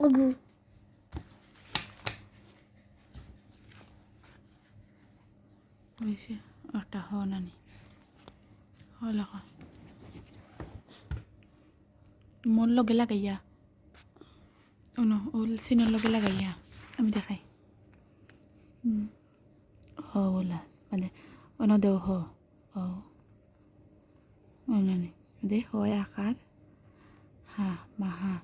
অগু বেশি একটা হ নানি হ লেখা মোর লগে লাগাইয়া অন ওল চিনের লগে লাগাইয়া আমি দেখাই। হ বলা মানে অন দেও হ হ অনানি দে হয় আকার হা মাহা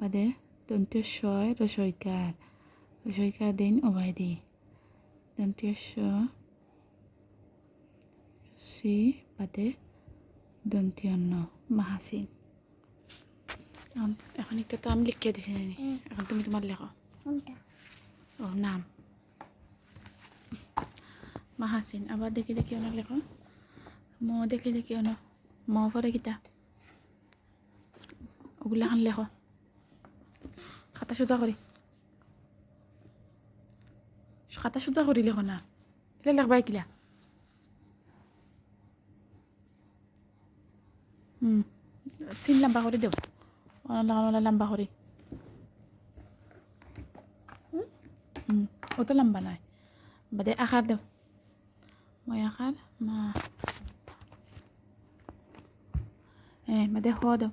বাদে দন্তীয় ছয় রসইকার রসইকার দিন স বাদে এখন- এখন একটা তো আমি লিখিয়ে দিছি নানি এখন তুমি তোমার লেখো। কোনটা? ও নাম। মাহাসিন আবার দেখি দেখি অন লেখো। ম দেখি দেখি অন ম পরে কিতা ওগুলাখান লেখো খাতা সোজা করি খাতা সোজা করি লেখো না। এলে লেখবা কিলা? হুম চিন লম্বা করে দেব লম্বা করে হুম অত লম্বা নয় বাদে আকার দেব মই আকার মা। হ্যাঁ বাদে হ দেব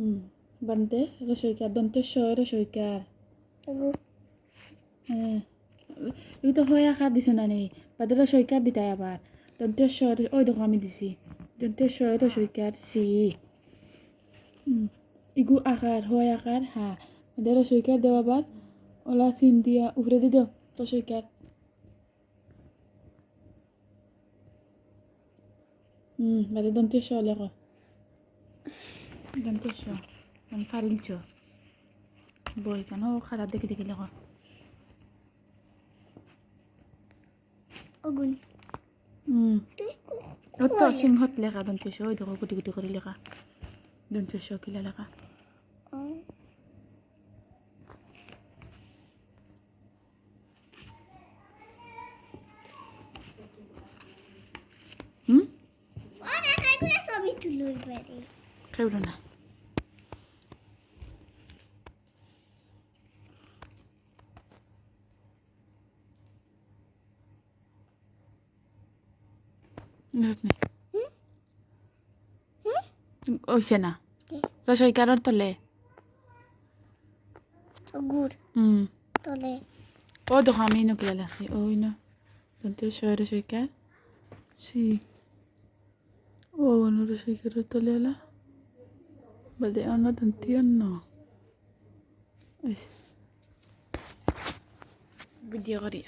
হুম বানতে রসইকার দন্তে ছয় রসইকার। অগু হ্যাঁ এই তো হয় আকার দিছে না নেই বাদে রসইকার দিতাই আবার। দন্তে ছয় ওই দেখো আমি দিছি। দন্তে ছয় রসইকার সি। ইগু আকার হয় আকার হা। বাদে রসইকার দেও আবার। ওলা সিন দিয়া উপরে দি দেও রসইকার। হুম বাদে দন্তে ছ লেখো। দন্তে ছ ফারিল চ বই কেন খারাপ দেখি দেখি লেখো। হুম সিংহত লেখা দন্তেশ ওই দেখো গুটি গুটি করে লেখা। দন্তেশ কিলা লেখা। হুম? না? ওইছে না? রসইকারর তলে? অগুর হুম। তলে। ও দেখো আমি ইনো কিলা লাগছি ওই ন দন্তে ছয় রসইকার সি ও অন্য রসইকারের তলে এলা বাদে অন্য দন্তি অন্য। ভিডিও করি।